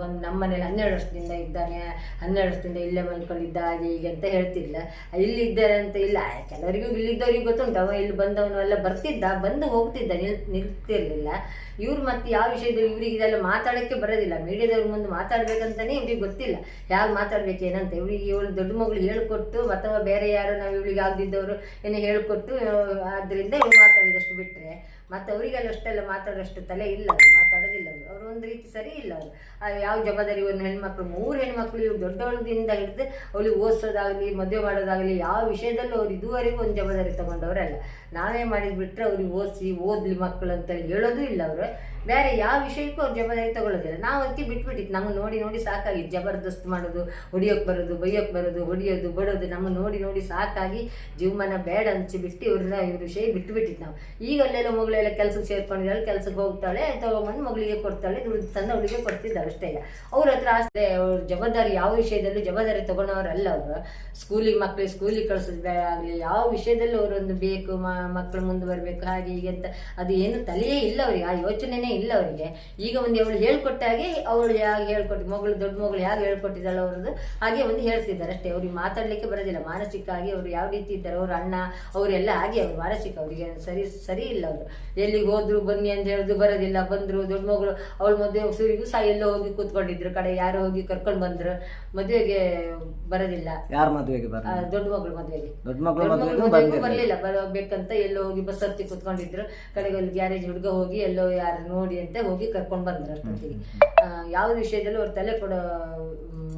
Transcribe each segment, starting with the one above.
ಬಂದು ನಮ್ಮ ಮನೇಲಿ ಹನ್ನೆರಡು ವರ್ಷದಿಂದ ಇದ್ದಾನೆ, ಹನ್ನೆರಡು ವರ್ಷದಿಂದ ಇಲ್ಲೇ ಮಲ್ಕೊಂಡಿದ್ದ, ಹಾಗೆ ಹೀಗೆ ಅಂತ ಹೇಳ್ತಿಲ್ಲ ಇಲ್ಲಿ ಇದ್ದಾರೆ ಅಂತ ಇಲ್ಲ, ಕೆಲವರಿಗೂ ಇಲ್ಲಿದ್ದವ್ರಿಗೆ ಗೊತ್ತುಂಟು. ಅವ ಇಲ್ಲಿ ಬಂದವನು ಎಲ್ಲ ಬರ್ತಿದ್ದ, ಬಂದು ಹೋಗ್ತಿದ್ದ, ನಿಲ್, ನಿಲ್ತಿರಲಿಲ್ಲ. ಇವ್ರು ಮತ್ತೆ ಯಾವ ವಿಷಯದಲ್ಲಿ ಇವರಿಗೆ ಇದೆಲ್ಲ ಮಾತಾಡೋಕ್ಕೆ ಬರೋದಿಲ್ಲ. ಮೀಡಿಯಾದವ್ರ ಮುಂದೆ ಮಾತಾಡ್ಬೇಕಂತಾನೆ ಇವ್ರಿಗೆ ಗೊತ್ತಿಲ್ಲ. ಯಾರು ಮಾತಾಡ್ಬೇಕು ಏನಂತ. ಇವಳಿಗೆ ಇವಳು ದೊಡ್ಡ ಮಗಳು ಹೇಳ್ಕೊಟ್ಟು, ಅಥವಾ ಬೇರೆ ಯಾರು ನಾವು ಇವಳಿಗೆ ಆಗದಿದ್ದವರು ಏನೋ ಹೇಳಿಕೊಟ್ಟು ಆದ್ದರಿಂದ ಇವ್ರು ಮಾತಾಡಿದಷ್ಟು ಬಿಟ್ಟರೆ ಮತ್ತು ಅವರಿಗೆಲ್ಲ ಅಷ್ಟೆಲ್ಲ ಮಾತಾಡೋಷ್ಟು ತಲೆ ಇಲ್ಲ. ಅವರು ಮಾತಾಡೋದಿಲ್ಲ ಅವರು. ಅವರು ಒಂದು ರೀತಿ ಸರಿ ಇಲ್ಲ ಅವರು. ಯಾವ ಜವಾಬ್ದಾರಿ ಒಂದು ಹೆಣ್ಮಕ್ಳು? ಮೂರು ಹೆಣ್ಮಕ್ಳು ಇವ್ರು ದೊಡ್ಡವಳದಿಂದ ಹಿಡಿದು ಅವಳಿಗೆ ಓದಿಸೋದಾಗಲಿ, ಮದುವೆ ಮಾಡೋದಾಗಲಿ, ಯಾವ ವಿಷಯದಲ್ಲೂ ಅವ್ರು ಇದುವರೆಗೂ ಒಂದು ಜವಾಬ್ದಾರಿ ತಗೊಂಡವರಲ್ಲ ನಾವೇ ಮಾಡಿದ್ ಬಿಟ್ಟರೆ ಅವ್ರಿಗೆ ಓದಿಸಿ, ಓದ್ಲಿ ಮಕ್ಕಳು ಅಂತೇಳಿ ಹೇಳೋದು ಇಲ್ಲ ಅವರು. ಬೇರೆ ಯಾವ ವಿಷಯಕ್ಕೂ ಅವ್ರು ಜವಾಬ್ದಾರಿ ತಗೊಳ್ಳೋದಿಲ್ಲ. ನಾವು ಅದಕ್ಕೆ ಬಿಟ್ಬಿಟ್ಟಿತ್ತು ನಮಗೆ ನೋಡಿ ನೋಡಿ ಸಾಕಾಗಿ. ಜಬರ್ದಸ್ತ್ ಮಾಡೋದು, ಹೊಡಿಯೋಕೆ ಬರೋದು, ಬೈಯೋಕೆ ಬರೋದು, ಹೊಡಿಯೋದು, ಬಡೋದು ನಮ್ಮ ನೋಡಿ ನೋಡಿ ಸಾಕಾಗಿ ಜೀವಮಾನ ಬೇಡ ಅನ್ಸಿಬಿಟ್ಟು ಇವ್ರನ್ನ ಇವ್ರ ವಿಷಯ ಬಿಟ್ಬಿಟ್ಟಿತ್ತು ನಾವು. ಈಗ ಅಲ್ಲೆಲ್ಲ ಮಗಳೆಲ್ಲ ಕೆಲಸಕ್ಕೆ ಸೇರ್ಕೊಂಡಿದ್ದಾಳೆ ಕೆಲಸಕ್ಕೆ ಹೋಗ್ತಾಳೆ, ತಗೊಂಬಂದು ಮಗಳಿಗೆ ಕೊಡ್ತಾಳೆ ದುಡ್ಡು ತಂದು ಅವಳಿಗೆ ಕೊಡ್ತಿದ್ದಾಳೆ ಅಷ್ಟೇ. ಇಲ್ಲ. ಅವ್ರ ಹತ್ರ ಆಸ್ತಿ ಅವ್ರ ಜವಾಬ್ದಾರಿ ಯಾವ ವಿಷಯದಲ್ಲೂ ಜವಾಬ್ದಾರಿ ತಗೊಳೋರಲ್ಲ ಅವರು. ಸ್ಕೂಲಿಗೆ ಮಕ್ಕಳಿಗೆ ಸ್ಕೂಲಿಗೆ ಕಳ್ಸೋದು ಆಗಲಿ, ಯಾವ ವಿಷಯದಲ್ಲೂ ಅವರೊಂದು ಬೇಕು ಮಕ್ಕಳು ಮುಂದೆ ಬರಬೇಕು, ಹಾಗೆ ಹೀಗೆ ಅಂತ ಅದು ಏನು ತಲೆಯೇ ಇಲ್ಲ ಅವ್ರಿಗೆ, ಆ ಯೋಚನೆನೇ ಇಲ್ಲ ಅವರಿಗೆ. ಈಗ ಒಂದು ಅವಳು ಹೇಳ್ಕೊಟ್ಟಾಗೆ ಅವಳು ಯಾಕೆ ಹೇಳ್ಕೊಟ್ಟು, ಮಗಳು ದೊಡ್ಡ ಮಗಳು ಹೇಗೆ ಹೇಳ್ಕೊಟ್ಟಿದ್ದಾಳೆ ಅವ್ರದ್ದು ಹಾಗೆ ಒಂದು ಹೇಳ್ತಿದ್ದಾರೆ ಅಷ್ಟೇ. ಅವ್ರಿಗೆ ಮಾತಾಡಲಿಕ್ಕೆ ಬರೋದಿಲ್ಲ. ಮಾನಸಿಕ ಆಗಿ ಅವ್ರು ಯಾವ ರೀತಿ ಇದ್ದಾರೆ, ಅವ್ರ ಅಣ್ಣ, ಅವರೆಲ್ಲ ಆಗಿ ಅವ್ರು ಮಾನಸಿಕ ಅವರಿಗೆ ಸರಿ ಸರಿ ಇಲ್ಲ ಅವರು. ಎಲ್ಲಿಗೆ ಹೋದ್ರು, ಬನ್ನಿ ಅಂತ ಹೇಳಿದ್ರು ಬರೋದಿಲ್ಲ. ಬಂದರು, ದೊಡ್ಡ ಮಗಳು, ಅವಳು ಮದುವೆ ಸೂರಿಗೂ ಸಹ ಎಲ್ಲೋ ಹೋಗಿ ಕೂತ್ಕೊಂಡಿದ್ರು ಕಡೆ ಯಾರು ಹೋಗಿ ಕರ್ಕೊಂಡು ಬಂದ್ರು ಮದುವೆಗೆ ಬರೋದಿಲ್ಲ. ಯಾರ ಮದುವೆಗೆ ಬರ ದೊಡ್ಡ ಮಗಳು ಮದುವೆಗೆ. ದೊಡ್ಡ ಮಗಳು ಮದುವೆಗೂ ಬರಲಿಲ್ಲ ಬರಬೇಕಂತ ಎಲ್ಲೋ ಹೋಗಿ ಬಸ್ ಹತ್ತಿ ಕೂತ್ಕೊಂಡಿದ್ರು ಕಡೆಗೆ ಅಲ್ಲಿ ಗ್ಯಾರೇಜ್ ಹುಡುಗ ಹೋಗಿ ಎಲ್ಲೋ ಯಾರು ನೋಡಿ ಅಂತ ಹೋಗಿ ಕರ್ಕೊಂಡು ಬಂದ್ರು ಅಷ್ಟೊತ್ತಿಗೆ. ಯಾವ ವಿಷಯದಲ್ಲೂ ಅವ್ರ ತಲೆ ಕೊಡೋ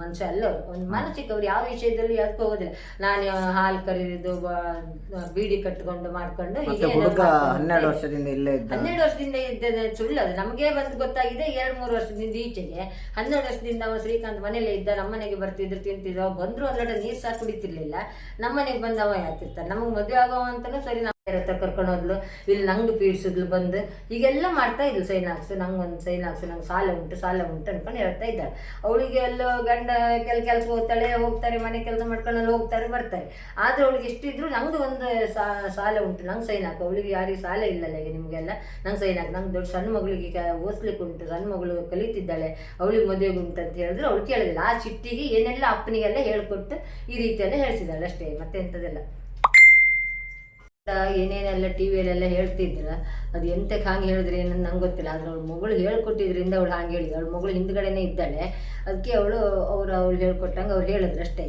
ಮನುಷ್ಯ ಅಲ್ಲ ಒಂದು ಮಾನಸಿಕ ಅವ್ರು ಯಾವ ವಿಷಯದಲ್ಲಿ ಯಾಕೆ ಹೋಗೋದಿಲ್ಲ. ನಾನು ಹಾಲು ಕರೀದು ಬೀಡಿ ಕಟ್ಕೊಂಡು ಮಾಡ್ಕೊಂಡು ಹನ್ನೆರಡು ವರ್ಷದಿಂದ ಇಲ್ಲೇ ಇದ್ದ. ಹನ್ನೆರಡು ವರ್ಷದಿಂದ ಇದ್ದ ಸುಳ್ಳು ಅದು. ನಮಗೆ ಬಂದು ಗೊತ್ತಾಗಿದೆ ಎರಡು ಮೂರು ವರ್ಷದಿಂದ ಈಚೆಗೆ. ಹನ್ನೆರಡು ವರ್ಷದಿಂದ ಅವ ಶ್ರೀಕಾಂತ್ ಮನೇಲೆ ಇದ್ದ ನಮ್ಮನೆಗೆ ಬರ್ತಿದ್ರು, ತಿಂತಿದ್ರು ಬಂದ್ರು ಒಂದೆರಡು ನೀರು ಸಹ ಕುಡಿತಿರ್ಲಿಲ್ಲ. ನಮ್ಮನೆಗೆ ಬಂದವ ಯಾತಿರ್ತಾರೆ ನಮಗೆ ಮದುವೆ ಆಗೋ ಅಂತಲೂ ಸರಿ ಹತ್ರ ಕರ್ಕೊಂಡು ಹೋದ್ಲು, ಇಲ್ಲಿ ನಂಗೆ ಪೀಡಿಸಿದ್ಲು ಬಂದು. ಹೀಗೆಲ್ಲ ಮಾಡ್ತಾ ಇದ್ಲು, ಸೈನ್ ಹಾಕ್ಸು, ನಂಗೆ ಒಂದು ಸೈನ್ ಹಾಕ್ಸು, ನಂಗೆ ಸಾಲ ಉಂಟು ಸಾಲ ಉಂಟು ಅನ್ಕೊಂಡು ಹೇಳ್ತಾ ಇದ್ದಾಳೆ. ಅವಳಿಗೆ ಎಲ್ಲೋ ಗಂಡ ಕೆಲ ಕೆಲಸ ಹೋಗ್ತಾಳೆ, ಹೋಗ್ತಾರೆ, ಮನೆ ಕೆಲಸ ಮಾಡ್ಕೊಂಡು ಅಲ್ಲಿ ಹೋಗ್ತಾರೆ, ಬರ್ತಾರೆ. ಆದ್ರೆ ಅವಳಿಗೆ ಎಷ್ಟಿದ್ರು ನಂಗೆ ಒಂದು ಸಾಲ ಉಂಟು, ನಂಗೆ ಸೈನ್ ಹಾಕು. ಅವಳಿಗೆ ಯಾರಿಗೆ ಸಾಲ ಇಲ್ಲಲ್ಲ ಈಗ ನಿಮಗೆಲ್ಲ. ನಂಗೆ ಸೈನ್ ಹಾಕಿ, ನಂಗೆ ದೊಡ್ಡ ಸಣ್ಣ ಮಗಳಿಗೆ ಓದಿಸ್ಲಿಕ್ಕೆ ಉಂಟು, ಸಣ್ಣ ಮಗಳು ಕಲಿತಿದ್ದಾಳೆ. ಅವಳಿಗೆ ಮದುವೆಗೆ ಉಂಟು ಅಂತ ಹೇಳಿದ್ರೆ ಅವಳು ಕೇಳಿದಿಲ್ಲ ಆ ಚಿಟ್ಟಿಗೆ ಏನೆಲ್ಲ ಅಪ್ಪನಿಗೆಲ್ಲ ಹೇಳ್ಕೊಟ್ಟು ಈ ರೀತಿಯೆಲ್ಲ ಹೇಳ್ತಿದ್ದಾಳೆ ಅಷ್ಟೇ ಮತ್ತೆ ಎಂಥದೆಲ್ಲ ಏನೇನೆಲ್ಲ ಟಿ ವಿಯಲ್ಲೆಲ್ಲ ಹೇಳ್ತಿದ್ರು, ಅದು ಎಂತಕ್ಕೆ ಹಾಗೆ ಹೇಳಿದ್ರೆ ಏನಂತ ನಂಗೆ ಗೊತ್ತಿಲ್ಲ, ಆದರೆ ಅವಳು ಮಗಳು ಹೇಳ್ಕೊಟ್ಟಿದ್ರಿಂದ ಅವಳು ಹಾಗೆ ಹೇಳಿದ ಅವಳು ಮಗಳು ಹಿಂದ್ಗಡೆನೇ ಇದ್ದಾಳೆ. ಅದಕ್ಕೆ ಅವಳು, ಅವ್ರು ಅವ್ಳು ಹೇಳ್ಕೊಟ್ಟಂಗೆ ಅವ್ರು ಹೇಳಿದ್ರು ಅಷ್ಟೇ.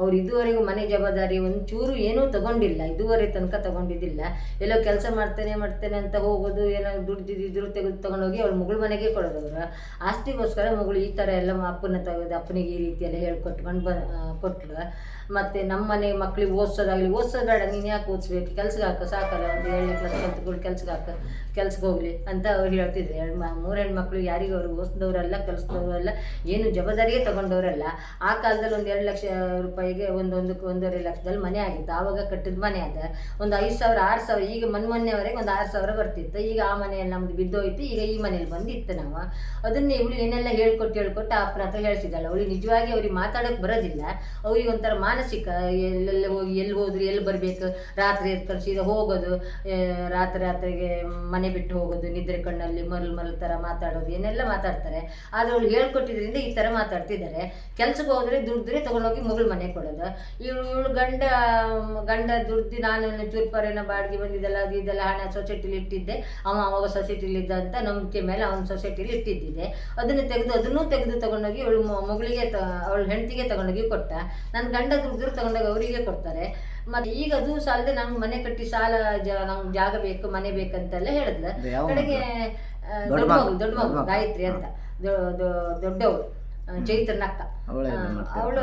ಅವ್ರು ಇದುವರೆಗೂ ಮನೆ ಜವಾಬ್ದಾರಿ ಒಂಚೂರು ಏನೂ ತಗೊಂಡಿಲ್ಲ, ಇದುವರೆ ತನಕ ತಗೊಂಡಿದ್ದಿಲ್ಲ. ಎಲ್ಲೋ ಕೆಲಸ ಮಾಡ್ತೇನೆ ಮಾಡ್ತೇನೆ ಅಂತ ಹೋಗೋದು, ಏನೋ ದುಡ್ದಿದ್ರು ತೆಗೆದು ತೊಗೊಂಡೋಗಿ ಅವಳು ಮಗಳು ಮನೆಗೆ ಕೊಡೋದು ಅವರು ಆಸ್ತಿಗೋಸ್ಕರ ಮಗಳು ಈ ಥರ ಎಲ್ಲ ಅಪ್ಪನ ತೆಗೆದು ಅಪ್ಪನಿಗೆ ಈ ರೀತಿಯೆಲ್ಲ ಹೇಳ್ಕೊಟ್ಕೊಂಡು ಬ ಕೊಟ್ಟರು ಮತ್ತು ನಮ್ಮ ಮನೆ ಮಕ್ಳಿಗೆ ಓದಿಸೋದಾಗಲಿ ಓದಿಸೋದು ನೀನು ಯಾಕೆ ಓದಿಸ್ಬೇಕು? ಕೆಲ್ಸಕ್ಕೆ ಹಾಕು, ಸಾಕಲ್ಲ, ಒಂದು ಏಳನೇ ಕ್ಲಾಸ್ ಕಲ್ತ್ಕೊಂಡು ಕೆಲ್ಸಕ್ಕೆ ಹಾಕು, ಕೆಲ್ಸಕ್ಕೆ ಹೋಗಲಿ ಅಂತ ಅವ್ರು ಹೇಳ್ತಿದ್ರು. ಎರಡು ಮೂರು ಹೆಣ್ಮಕ್ಳು ಯಾರಿಗೂ ಅವ್ರಿಗೆ ಓದಿಸಿದವರಲ್ಲ, ಕಲಿಸಿದವರಲ್ಲ, ಏನು ಜವಾಬ್ದಾರಿಗೆ ತಗೊಂಡವರಲ್ಲ, ಆ ಕಾಲದಲ್ಲಿ ಒಂದು ಎರಡು ಲಕ್ಷ ರೂಪಾಯಿಗೆ ಒಂದೊಂದಕ್ಕೆ ಒಂದೂವರೆ ಲಕ್ಷದಲ್ಲಿ ಮನೆ ಆಗಿತ್ತು. ಆವಾಗ ಕಟ್ಟಿದ ಮನೆ ಅದ. ಒಂದು ಐದು ಸಾವಿರ, ಆರು ಸಾವಿರ, ಈಗ ಮೊನ್ನೆ ಮೊನ್ನೆವರೆಗೆ ಒಂದು ಆರು ಸಾವಿರ ಬರ್ತಿತ್ತು. ಈಗ ಆ ಮನೆಯಲ್ಲಿ ನಮ್ದು ಬಿದ್ದೋಯ್ತು. ಈಗ ಈ ಮನೇಲಿ ಬಂದಿತ್ತು ನಾವು. ಅದನ್ನ ಇವಳು ಏನೆಲ್ಲ ಹೇಳ್ಕೊಟ್ಟು ಹೇಳ್ಕೊಟ್ಟು ಆ ಹತ್ರ ಹೇಳ್ತಿದ್ದಾಳೆ ಅವಳಿಗೆ ನಿಜವಾಗಿ ಅವ್ರಿಗೆ ಮಾತಾಡೋಕೆ ಬರೋದಿಲ್ಲ. ಅವ್ರಿಗೆ ಒಂಥರ ಮಾನಸಿಕ, ಎಲ್ಲೆಲ್ಲ ಹೋಗಿ, ಎಲ್ಲಿ ಹೋದ್ರು, ಎಲ್ಲಿ ಬರಬೇಕು? ರಾತ್ರಿ ಎತ್ಕೊಂಡು ಸೀದಾ ಹೋಗೋದು ರಾತ್ರಿ ರಾತ್ರಿಗೆ ಮನೆ ಬಿಟ್ಟು ಹೋಗೋದು, ನಿದ್ರೆ ಕಣ್ಣಲ್ಲಿ ಮರಳು ಮರಳು ಥರ ಮಾತಾಡೋದು, ಏನೆಲ್ಲ ಮಾತಾಡ್ತಾರೆ. ಆದರೆ ಅವ್ಳು ಹೇಳ್ಕೊಟ್ಟಿದ್ರಿಂದ ಈ ಥರ ಮಾತಾಡ್ತಿದ್ದಾರೆ. ಕೆಲ್ಸಕ್ಕೆ ಹೋದರೆ ದುಡ್ದ್ರೆ ತೊಗೊಂಡೋಗಿ ಮಗಳು ಮನೆ ಕೊಡೋದು. ಇವಳು ಇವಳು ಗಂಡ ಗಂಡ ದುಡ್ದು ನಾನು ಚೂರ್ಪರೇನ ಬಾಡಿಗೆ ಬಂದಿದ್ದೆಲ್ಲ, ಅದು ಇದೆಲ್ಲ ಹಣ ಸೊಸೈಟಿಲಿ ಇಟ್ಟಿದ್ದೆ. ಅವ ಅವಾಗ ಸೊಸೈಟಿಲಿ ಇದ್ದ ಅಂತ ನಂಬಿಕೆ ಮೇಲೆ ಅವನ ಸೊಸೈಟಿಲಿ ಇಟ್ಟಿದ್ದಿದೆ. ಅದನ್ನು ತೆಗೆದು, ಅದನ್ನೂ ತೆಗೆದು ತೊಗೊಂಡೋಗಿ ಇವಳು ಮಗಳಿಗೆ ತ, ಅವಳ ಹೆಂಡತಿಗೆ ತಗೊಂಡೋಗಿ ಕೊಟ್ಟ. ನನ್ನ ಗಂಡ ದುಡ್ದ್ರು ತಗೊಂಡೋಗಿ ಅವರಿಗೆ ಕೊಡ್ತಾರೆ. ಮತ್ತೆ ಈಗ ಅದು ಸಾಲದೆ ನಮ್ ಮನೆ ಕಟ್ಟಿ ಸಾಲ ಜ ನಂಗೆ ಜಾಗ ಬೇಕು ಮನೆ ಬೇಕಂತೆಲ್ಲ ಹೇಳಿದ್ಲ. ಕಡೆಗೆ ದೊಡ್ಡ ಮಗು, ದೊಡ್ಡ ಮಗು. ಗಾಯತ್ರಿ ಅಂತ. ದೊಡ್ಡವಳು ಆ, ಚೈತ್ರನ ಅಕ್ಕ ಅವಳೇ ಅವಳು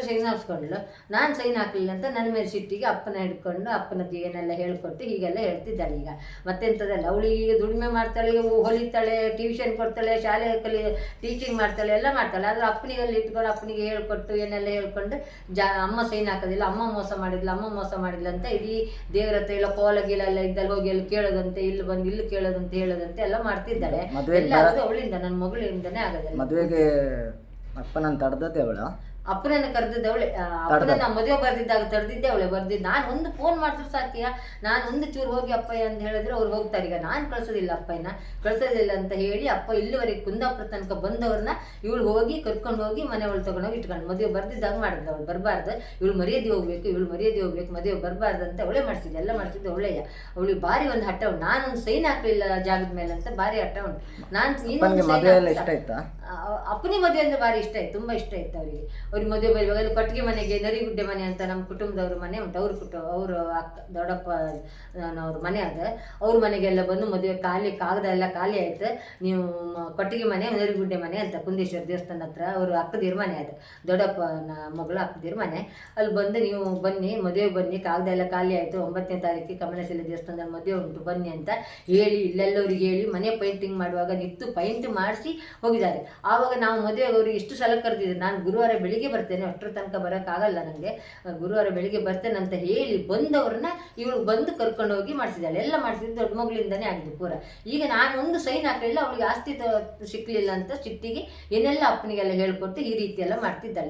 ಸೈನ್ ಹಾಕ್ಸ್ಕೊಂಡ್ಳು ನಾನು ಸೈನ್ ಹಾಕಲಿಲ್ಲ ಅಂತ ನನ್ನ ಮೇಲೆ ಸಿಟ್ಟಿಗೆ ಅಪ್ಪನ ಹಿಡ್ಕೊಂಡು ಅಪ್ಪನದ್ದು ಏನೆಲ್ಲ ಹೇಳ್ಕೊಟ್ಟು ಹೀಗೆಲ್ಲ ಹೇಳ್ತಿದ್ದಾಳೆ ಈಗ. ಮತ್ತೆಂಥದ್ದಲ್ಲ ಅವಳಿಗೆ ಈಗ ದುಡಿಮೆ ಮಾಡ್ತಾಳೆ ಹೊಲಿತಾಳೆ ಟ್ಯೂಷನ್ ಕೊಡ್ತಾಳೆ ಶಾಲೆ ಕಲಿ ಟೀಚಿಂಗ್ ಮಾಡ್ತಾಳೆ ಎಲ್ಲ ಮಾಡ್ತಾಳೆ. ಆದರೆ ಅಪ್ಪನಿಗೆ ಅಲ್ಲಿ ಇಟ್ಕೊಂಡು ಅಪ್ಪನಿಗೆ ಹೇಳ್ಕೊಟ್ಟು ಏನೆಲ್ಲ ಹೇಳ್ಕೊಂಡು ಜಾ ಅಮ್ಮ ಸೈನ್ ಹಾಕೋದಿಲ್ಲ ಅಮ್ಮ ಮೋಸ ಮಾಡಿದ್ಲು ಅಮ್ಮ ಮೋಸ ಮಾಡಿಲ್ಲ ಅಂತ ಇಡೀ ದೇವ್ರ ಹತ್ರ ಇಲ್ಲ ಕೋಲ ಗೀಲೆಲ್ಲ ಇದ್ದಲ್ಲಿ ಹೋಗಿ ಅಲ್ಲಿ ಕೇಳೋದಂತೆ ಇಲ್ಲಿ ಬಂದು ಇಲ್ಲಿ ಕೇಳೋದಂತೆ ಹೇಳೋದಂತೆ ಎಲ್ಲ ಮಾಡ್ತಿದ್ದಾಳೆ. ಎಲ್ಲ ಅವಳಿಂದ ನನ್ನ ಮಗಳಿಂದನೇ ಆಗೋದಿಲ್ಲ. ಮದುವೆಗೆ ಅಪ್ಪನನ್ನು ತಡೆದದ್ದೇ ಅವಳ ಅಪ್ಪನನ್ನ ಕರೆದಿದ್ದೆ ಅವಳೆ ಅಪ್ಪನನ್ನ ಮದುವೆ ಬರ್ದಿದ್ದಾಗ ತರ್ದಿದ್ದೆ ಅವಳೆ ಬರ್ದಿದ್ದ. ನಾನು ಒಂದು ಫೋನ್ ಮಾಡಿದ್ರು ಸಾಕಿಯ ನಾನು ಒಂದು ಚೂರು ಹೋಗಿ ಅಪ್ಪಯ್ಯ ಅಂತ ಹೇಳಿದ್ರೆ ಅವ್ರು ಹೋಗ್ತಾರೆ. ಈಗ ನಾನು ಕಳ್ಸೋದಿಲ್ಲ ಅಪ್ಪಯ್ಯನ. ಕಳ್ಸೋದಿಲ್ಲ ಅಂತ ಹೇಳಿ ಅಪ್ಪ ಇಲ್ಲಿವರೆಗೆ ಕುಂದಾಪುರ ತನಕ ಬಂದವ್ರನ್ನ ಇವಳು ಹೋಗಿ ಕರ್ಕೊಂಡು ಹೋಗಿ ಮನೆ ಒಳಗೆ ತಗೊಂಡೋಗಿ ಇಟ್ಕೊಂಡು ಮದುವೆ ಬರ್ದಿದ್ದಾಗ ಮಾಡಿದ್ದ ಅವಳು ಬರಬಾರ್ದು. ಇವಳು ಮರ್ಯಾದೆ ಹೋಗ್ಬೇಕು ಇವಳು ಮರ್ಯಾದೆ ಹೋಗ್ಬೇಕು ಮದುವೆ ಬರಬಾರ್ದು ಅಂತ ಅವಳೇ ಮಾಡಿಸಿದ್ದೆ. ಎಲ್ಲ ಮಾಡಿಸಿದ್ದು ಅವಳೆಯ. ಅವಳಿಗೆ ಭಾರಿ ಒಂದು ಹಠ ಉಂಟು. ನಾನೊಂದು ಸೈನ್ ಹಾಕಲಿಲ್ಲ ಜಾಗದ ಮೇಲೆ ಅಂತ ಭಾರಿ ಹಠ ಉಂಟು. ನಾನು ಅಪ್ಪನಿ ಮದುವೆ ಅಂದ್ರೆ ಭಾರಿ ಇಷ್ಟ ಆಯ್ತು, ತುಂಬಾ ಇಷ್ಟ ಆಯ್ತು ಅವರಿಗೆ. ಅವ್ರಿಗೆ ಮದುವೆ ಬರುವಾಗ ಅಲ್ಲಿ ಕಟ್ಟಿಗೆ ಮನೆಗೆ ನರಿಗುಡ್ಡೆ ಮನೆ ಅಂತ ನಮ್ಮ ಕುಟುಂಬದವ್ರ ಮನೆ ಉಂಟು. ಅವ್ರ ಕುಟುಂಬ ಅವರು ಅಕ್ಕ, ದೊಡ್ಡಪ್ಪ ಅವ್ರ ಮನೆ ಅದ ಅವ್ರ ಮನೆಗೆಲ್ಲ ಬಂದು ಮದುವೆ ಖಾಲಿ ಕಾಗದ ಎಲ್ಲ ಖಾಲಿ ಆಯ್ತು. ನೀವು ಕಟ್ಟಿಗೆ ಮನೆ, ನರಿಗುಡ್ಡೆ ಮನೆ ಅಂತ ಕುಂದೇಶ್ವರ ದೇವಸ್ಥಾನ ಹತ್ರ ಅವರು ಅಕ್ಕದಿರ ಮನೆ ಅದು ದೊಡ್ಡಪ್ಪನ ಮಗಳು ಅಕ್ಕದಿರ ಮನೆ. ಅಲ್ಲಿ ಬಂದು ನೀವು ಬನ್ನಿ, ಮದುವೆ ಬನ್ನಿ, ಕಾಗದ ಎಲ್ಲ ಖಾಲಿ ಆಯಿತು. ಒಂಬತ್ತನೇ ತಾರೀಕಿಗೆ ಕಮಲಶಿಲೆ ದೇವಸ್ಥಾನದಲ್ಲಿ ಮದುವೆ ಉಂಟು, ಬನ್ನಿ ಅಂತ ಹೇಳಿ, ಇಲ್ಲೆಲ್ಲವ್ರಿಗೆ ಹೇಳಿ ಮನೆ ಪೇಂಟಿಂಗ್ ಮಾಡುವಾಗ ನಿಂತು ಪೈಂಟ್ ಮಾಡಿಸಿ ಹೋಗಿದ್ದಾರೆ. ಆವಾಗ ನಾವು ಮದುವೆ ಆಗೋರು ಇಷ್ಟು ಸಲ ಕರೆದಿದ್ರು ನಾನು ಗುರುವಾರ ಬೆಳಿಗ್ಗೆ ಬರ್ತೇನೆ, ಅಷ್ಟರ ತನಕ ಬರೋಕ್ಕಾಗಲ್ಲ ನನಗೆ ಗುರುವಾರ ಬೆಳಿಗ್ಗೆ ಬರ್ತೇನೆ ಅಂತ ಹೇಳಿ ಬಂದವ್ರನ್ನ ಇವಳು ಬಂದು ಕರ್ಕೊಂಡು ಹೋಗಿ ಮಾಡಿಸಿದ್ದಾಳೆ. ಎಲ್ಲ ಮಾಡಿಸಿದ್ದು ದೊಡ್ಡ ಮಗಳಿಂದನೇ ಆಗಿದ್ದು ಪೂರ. ಈಗ ನಾನು ಒಂದು ಸೈನ್ ಹಾಕಲಿಲ್ಲ, ಅವಳಿಗೆ ಆಸ್ತಿ ಸಿಕ್ಕಲಿಲ್ಲ ಅಂತ ಸಿಟ್ಟಿಗೆ ಏನೆಲ್ಲ ಅಪ್ಪನಿಗೆಲ್ಲ ಹೇಳ್ಕೊಟ್ಟು ಈ ರೀತಿ ಎಲ್ಲ ಮಾಡ್ತಿದ್ದಾಳೆ.